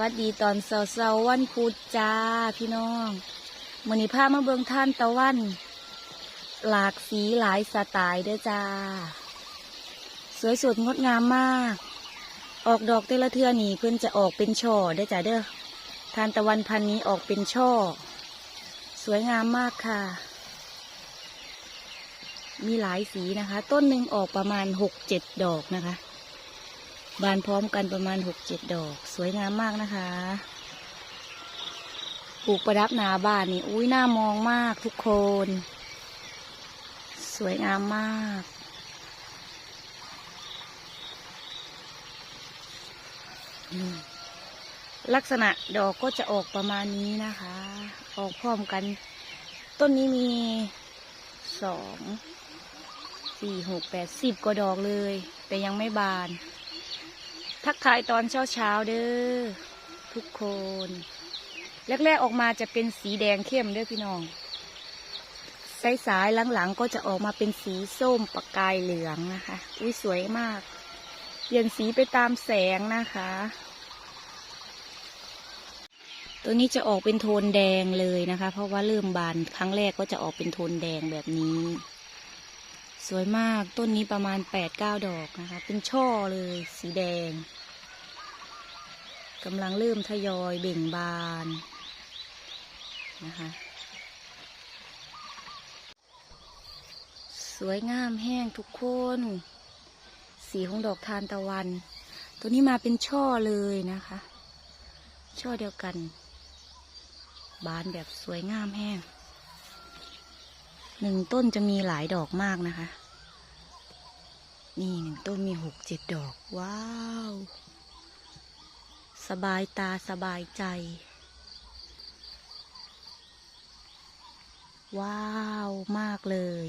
วัสดีตอนเสาร์ๆวันพุธจ้าพี่น้องมือนี้พามาเบิงท่านตะวัน หลากสีหลายสไตล์เด้อจ้า สวยสดงดงามมาก ออกดอกแต่ละเทือนี่เพื่อนจะออกเป็นช่อเด้อจ้าเด้อทานตะวันพันนี้ออกเป็นช่อ สวยงามมากค่ะ มีหลายสีนะคะ ต้นหนึ่งออกประมาณหกเจ็ดดอกนะคะ บานพร้อมกันประมาณหกเจ็ดดอก สวยงามมากนะคะ ปลูกประดับหนาบ้านนี่ อุ้ยน่ามองมากทุกคน สวยงามมาก ลักษณะดอกก็จะออกประมาณนี้นะคะ ออกพร้อมกัน ต้นนี้มีสองสี่หกแปดสิบกว่าดอกเลย แต่ยังไม่บาน ทักทายตอนเช้าเช้าเด้อทุกคน แรกๆออกมาจะเป็นสีแดงเข้มเด้อพี่น้องสายๆหลังๆก็จะออกมาเป็นสีส้มประกายเหลืองนะคะ อุ้ยสวยมาก เปลี่ยนสีไปตามแสงนะคะ ตัวนี้จะออกเป็นโทนแดงเลยนะคะ เพราะว่าเริ่มบานครั้งแรกก็จะออกเป็นโทนแดงแบบนี้ สวยมากต้นนี้ประมาณแปดเก้าดอกนะคะ เป็นช่อเลยสีแดงกำลังเริ่มทยอยเบ่งบานนะคะ สวยงามแห้งทุกคน สีของดอกทานตะวัน ตัวนี้มาเป็นช่อเลยนะคะ ช่อเดียวกัน บานแบบสวยงามแห้ง หนึ่งต้นจะมีหลายดอกมากนะคะ นี่หนึ่งต้นมีหกเจ็ดดอก ว้าว สบายตาสบายใจ ว้าว มากเลย